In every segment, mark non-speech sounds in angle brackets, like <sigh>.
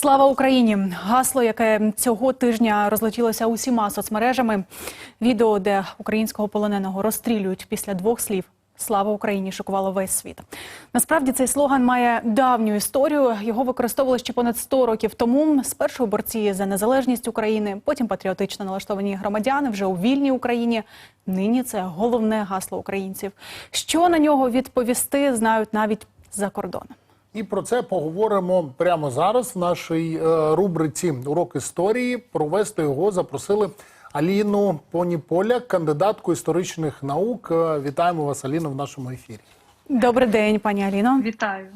Слава Україні! Гасло, яке цього тижня розлетілося усіма соцмережами. Відео, де українського полоненого розстрілюють після двох слів. Слава Україні! шокувало весь світ. Насправді цей слоган має давню історію. Його використовували ще понад 100 років тому. Спершу борці за незалежність України, потім патріотично налаштовані громадяни вже у вільній Україні. Нині це головне гасло українців. Що на нього відповісти, знають навіть за кордоном. І про це поговоримо прямо зараз в нашій е, рубриці Урок історії. Провести його запросили Аліну Поніполяк, кандидатку історичних наук. Е, Вітаємо вас, Аліно, в нашому ефірі. Добрий день, пані Аліно. Вітаю.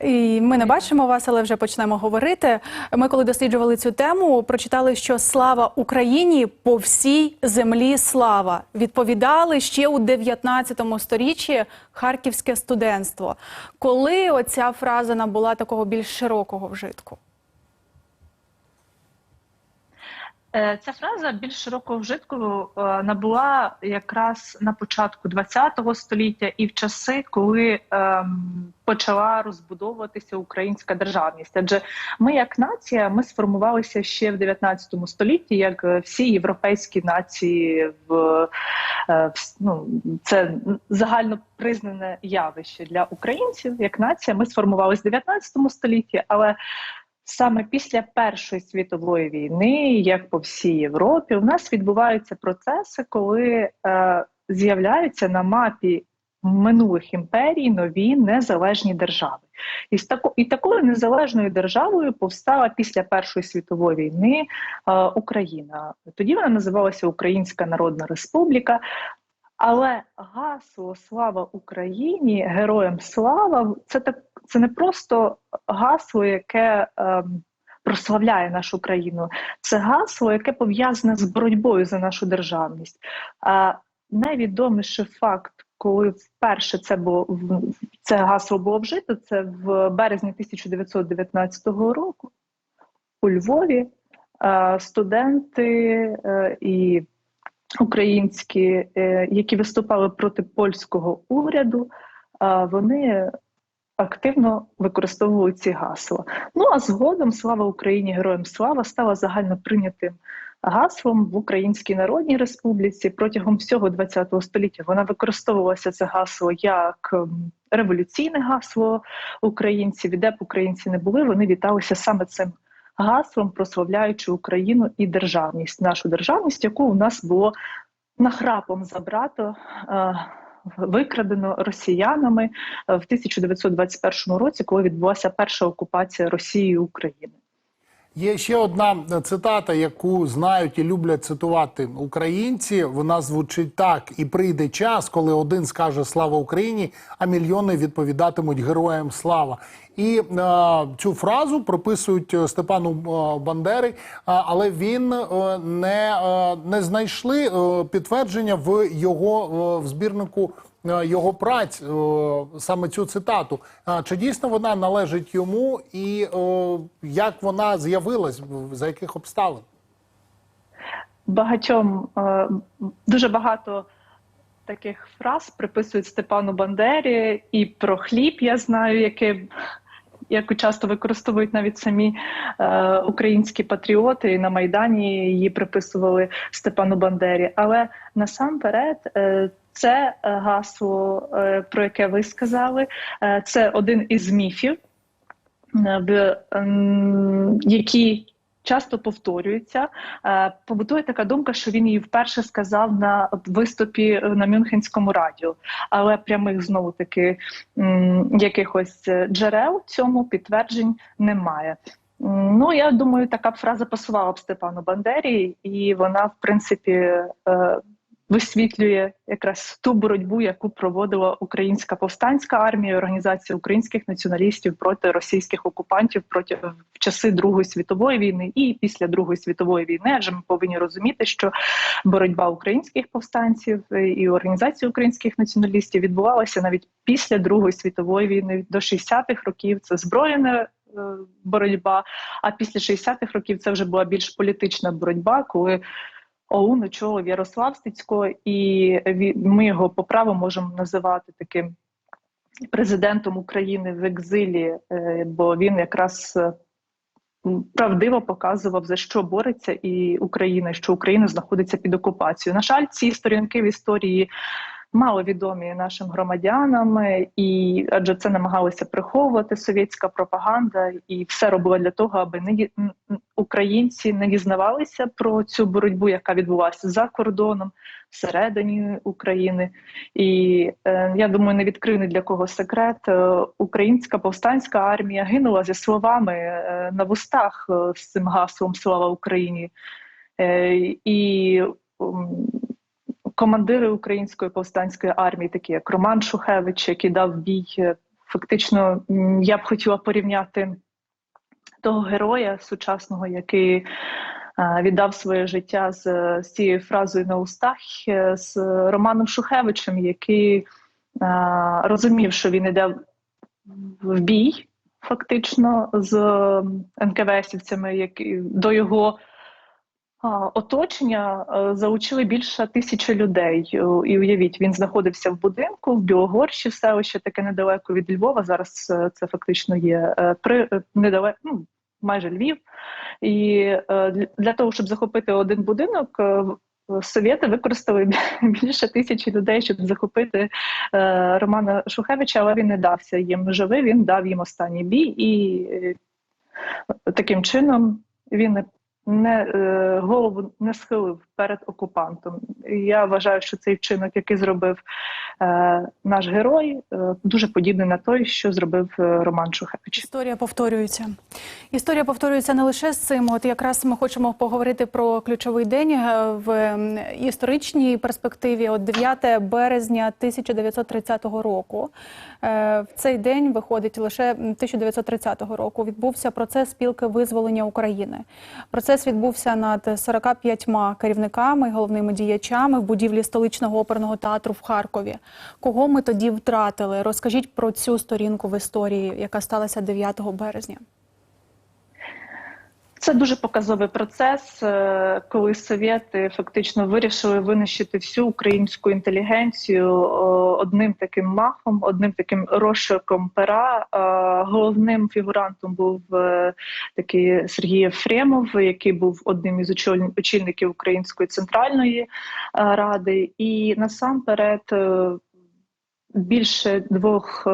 І ми не бачимо вас, але вже почнемо говорити. Ми, коли досліджували цю тему, прочитали, що слава Україні по всій землі слава відповідали ще у 19 сторіччі харківське студентство. Коли оця фраза набула такого більш широкого вжитку? Е, Ця фраза більш широкого вжитку е, набула якраз на початку ХХ століття і в часи, коли ем, почала розбудовуватися українська державність. Адже ми, як нація, ми сформувалися ще в 19 столітті, як е, всі європейські нації в, е, в ну, це загально признане явище для українців. Як нація, ми сформувалися в 19 столітті, але Саме після Першої світової війни, як по всій Європі, у нас відбуваються процеси, коли е, з'являються на мапі минулих імперій нові незалежні держави. І, з тако, і такою незалежною державою повстала після Першої світової війни е, Україна. Тоді вона називалася Українська Народна Республіка. Але гасло Слава Україні, героям слава це так це не просто гасло, яке е, прославляє нашу країну, це гасло, яке пов'язане з боротьбою за нашу державність. А найвідоміший факт, коли вперше це було це гасло було вжито, це в березні 1919 року у Львові. Е, студенти е, і українські, е, які виступали проти польського уряду, е, вони активно використовували ці гасла. Ну а згодом слава Україні, героям слава стала загально прийнятим гаслом в Українській Народній Республіці протягом всього ХХ століття. Вона використовувалася це гасло як ем, революційне гасло українців. І де б українці не були, вони віталися саме цим гаслом, прославляючи Україну і державність, нашу державність, яку у нас було нахрапом забрато. Е, Викрадено росіянами в 1921 році, коли відбулася перша окупація Росії України. Є ще одна цитата, яку знають і люблять цитувати українці. Вона звучить так: і прийде час, коли один скаже Слава Україні, а мільйони відповідатимуть героям слава. І е, цю фразу прописують Степану е, Бандери, е, але він е, не, е, не знайшли е, підтвердження в його е, в збірнику. Е, Його праць е, саме цю цитату. Чи дійсно вона належить йому, і е, як вона з'явилась, за яких обставин? Багатьом дуже багато таких фраз приписують Степану Бандері, і про хліб я знаю, яке яку часто використовують навіть самі е, українські патріоти і на майдані її приписували Степану Бандері. Але насамперед. Е, це гасло, е, про яке ви сказали, е, це один із міфів, е, які часто повторюються. Побутує така думка, що він її вперше сказав на виступі на Мюнхенському радіо, але прямих знову таки якихось джерел цьому підтверджень немає. Ну я думаю, така б фраза пасувала б Степану Бандері, і вона, в принципі, висвітлює якраз ту боротьбу, яку проводила українська повстанська армія, організація українських націоналістів проти російських окупантів проти в часи Другої світової війни і після Другої світової війни. Адже ми повинні розуміти, що боротьба українських повстанців і організації українських націоналістів відбувалася навіть після Другої світової війни до 60-х років. Це зброєна боротьба. А після 60-х років це вже була більш політична боротьба, коли ОУН очолив Ярослав Стецько, і ми його по праву можемо називати таким президентом України в екзилі, бо він якраз правдиво показував за що бореться і Україна, що Україна знаходиться під окупацією. На жаль, ці сторінки в історії. Мало відомі нашим громадянам, і адже це намагалися приховувати совєтська пропаганда, і все робила для того, аби не українці не дізнавалися про цю боротьбу, яка відбулася за кордоном всередині України. І е, я думаю, не відкрив ні для кого секрет. Е, Українська повстанська армія гинула зі словами е, на вустах е, з цим гаслом Слава Україні. Е, і командири української повстанської армії, такі як Роман Шухевич, який дав бій, е, фактично я б хотіла порівняти того героя сучасного, який е, віддав своє життя з, з цією фразою на устах, е, з Романом Шухевичем, який е, розумів, що він іде в бій. Фактично з НКВСівцями, які до його оточення е, залучили більше тисячі людей. Е, І уявіть, він знаходився в будинку в Білогорщі, селище таке недалеко від Львова. Зараз е, це фактично є при недалеко, ну, майже Львів. І для- того, щоб захопити один будинок, совєти використали <laughs> більше тисячі людей, щоб захопити Романа Шухевича, але він не дався їм живий. Він дав їм останній бій, і таким чином він не, е, голову не схилив перед окупантом. Я вважаю, що цей вчинок, який зробив е, наш герой, е, дуже подібний на той, що зробив Роман Шухевич. Історія повторюється. Історія повторюється не лише з цим. От якраз ми хочемо поговорити про ключовий день в історичній перспективі. От 9 березня 1930 року. В цей день виходить лише м, 1930 року. Відбувся процес спілки визволення України. Процес відбувся над 45 керівниками, головними діячами в будівлі столичного оперного театру в Харкові. Кого ми тоді втратили? Розкажіть про цю сторінку в історії, яка сталася 9 березня. Це дуже показовий процес, е, коли совєти фактично вирішили винищити всю українську інтелігенцію одним таким махом, одним таким розширком пера. Е, Головним фігурантом був е, такий Сергій Єфремов, який був одним із очільників Української центральної е, ради, і насамперед е, більше двох.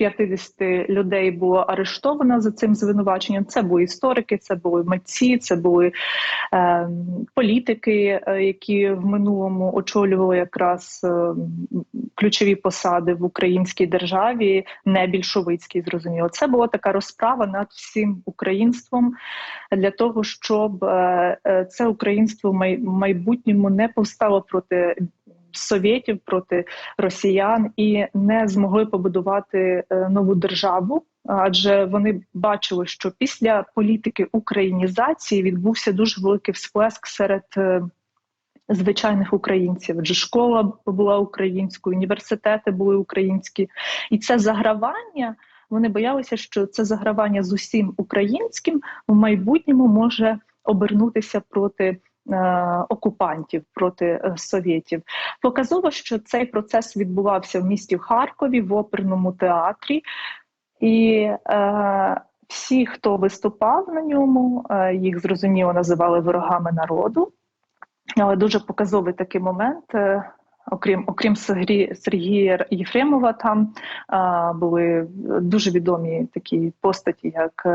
Е, 50 людей було арештовано за цим звинуваченням. Це були історики, це були митці, це були е, політики, які в минулому очолювали якраз е, ключові посади в українській державі, не більшовицькій, зрозуміло. Це була така розправа над всім українством для того, щоб е, е, це українство в майбутньому не повстало проти. Совєтів проти росіян і не змогли побудувати е, нову державу, адже вони бачили, що після політики українізації відбувся дуже великий всплеск серед е, звичайних українців. Адже школа була українською, університети були українські, і це загравання. Вони боялися, що це загравання з усім українським в майбутньому може обернутися проти. Е, Окупантів проти е, совєтів показово, що цей процес відбувався в місті Харкові в оперному театрі, і е, всі, хто виступав на ньому, їх зрозуміло називали ворогами народу. Але дуже показовий такий момент. Окрім окрім Сергія, Єфремова, там а, були дуже відомі такі постаті, як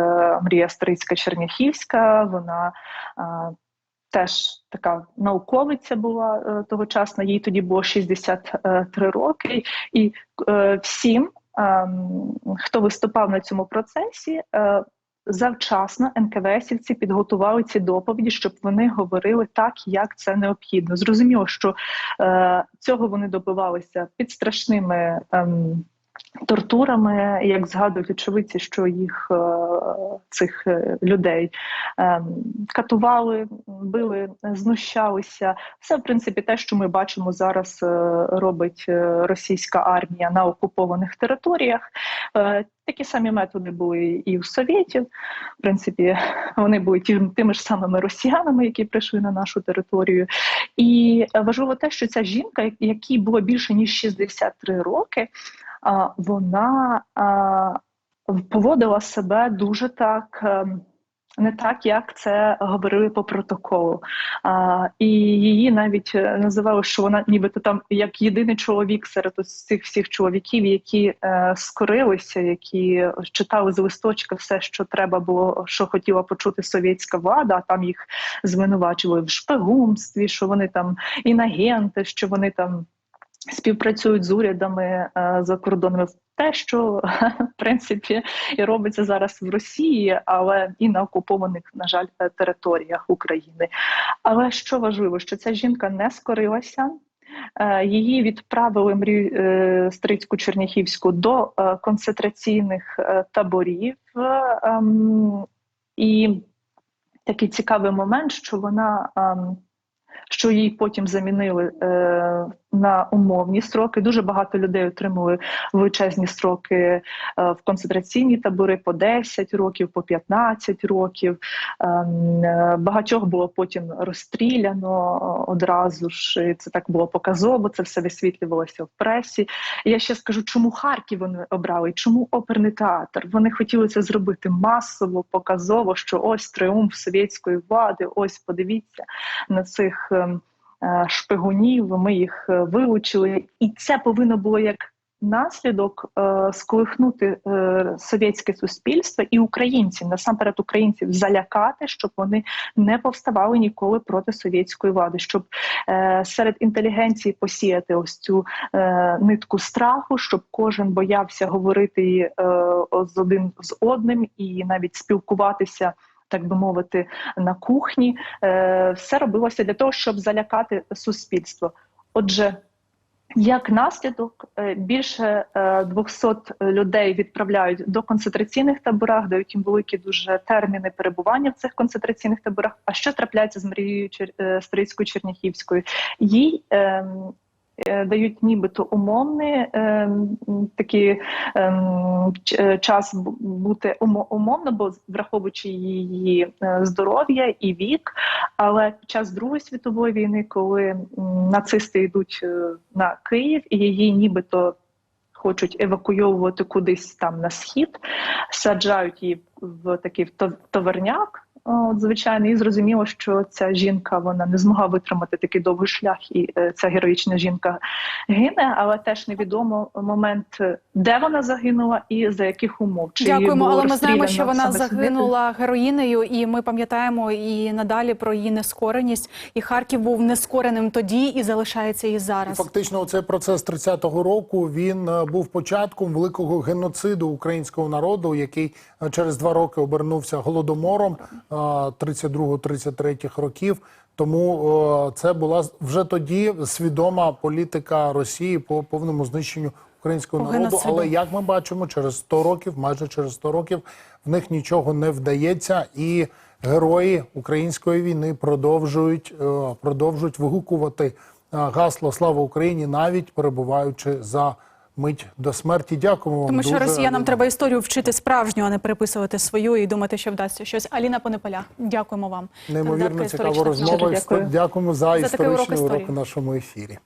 Мрія Старицька Черняхівська. Вона а, теж така науковиця була е, тогочасна. Їй тоді було 63 роки, і е, всім, ем, хто виступав на цьому процесі. е, Завчасно НКВСівці підготували ці доповіді, щоб вони говорили так, як це необхідно. Зрозуміло, що цього вони добивалися під страшними ем, тортурами, як згадують очевидці, що їх е, цих е, людей ем, катували, били, знущалися. Все в принципі те, що ми бачимо зараз, е, робить російська армія на окупованих територіях. Такі самі методи були і у совєтів. В принципі, вони були тими ж самими росіянами, які прийшли на нашу територію. І е, важливо те, що ця жінка, якій було більше ніж 63 роки, вона поводила себе дуже так. Не так, як це говорили по протоколу. А, і її навіть е, називали, що вона нібито там як єдиний чоловік серед цих всіх чоловіків, які е, скорилися, які читали з листочка все, що треба було, що хотіла почути совєтська влада. А там їх звинувачували в шпигунстві, що вони там інагенти, що вони там. Співпрацюють з урядами е, за кордонами те, що <laughs> в принципі і робиться зараз в Росії, але і на окупованих, на жаль, е, територіях України. Але що важливо, що ця жінка не скорилася. Е, Її відправили мрію Стрицьку Черняхівську до концентраційних таборів. Ем, І такий цікавий момент, що вона ем, що її потім замінили на умовні строки. Дуже багато людей отримали величезні строки е, в концентраційні табори по 10 років, по 15 років. Ем, е, Багатьох було потім розстріляно е, одразу ж. Це так було показово. Це все висвітлювалося в пресі. Я ще скажу, чому Харків вони обрали, чому оперний театр? Вони хотіли це зробити масово, показово, що ось тріумф совєтської влади. Ось подивіться на цих ем, шпигунів. Ми їх е, вилучили, і це повинно було як. Наслідок е, сколихнути е, совєтське суспільство і українців, насамперед українців, залякати, щоб вони не повставали ніколи проти совєтської влади, щоб е, серед інтелігенції посіяти ось цю е, нитку страху, щоб кожен боявся говорити е, з один з одним і навіть спілкуватися. Так би мовити, на кухні Е, все робилося для того, щоб залякати суспільство. Отже, як наслідок, е, більше е, 200 людей відправляють до концентраційних таборах, дають великі дуже терміни перебування в цих концентраційних таборах. А що трапляється з Марією е, Стрийською Черняхівською? Їй ем, е, дають нібито умовний ем, такий е, час бути умо- умовно, бо враховуючи її е, здоров'я і вік. Але під час Другої світової війни, коли нацисти йдуть е, на Київ і її нібито хочуть евакуйовувати кудись там на схід, саджають її в такий товарняк. От, звичайно, і зрозуміло, що ця жінка вона не змогла витримати такий довгий шлях, і е, ця героїчна жінка гине, але теж невідомо момент, де вона загинула і за яких умов. Чи Дякуємо, але ми знаємо, що вона загинула героїнею, і ми пам'ятаємо і надалі про її нескореність. І Харків був нескореним тоді і залишається і зараз. Фактично, цей процес 30-го року він е, був початком великого геноциду українського народу, який е, через два роки обернувся голодомором е, 32-33 років. Тому е, це була вже тоді свідома політика Росії по повному знищенню українського народу. Але як ми бачимо, через 100 років, майже через 100 років, в них нічого не вдається, і герої української війни продовжують, е, продовжують вигукувати е, гасло Слава Україні, навіть перебуваючи за мить до смерті. Дякуємо вам. Тому що дуже, росіянам треба історію вчити справжню, а не переписувати свою і думати, що вдасться щось. Аліна Понеполя, дякуємо вам. Неймовірно цікава розмова. Дякую. Дякуємо за, За такий урок історичний урок у нашому ефірі.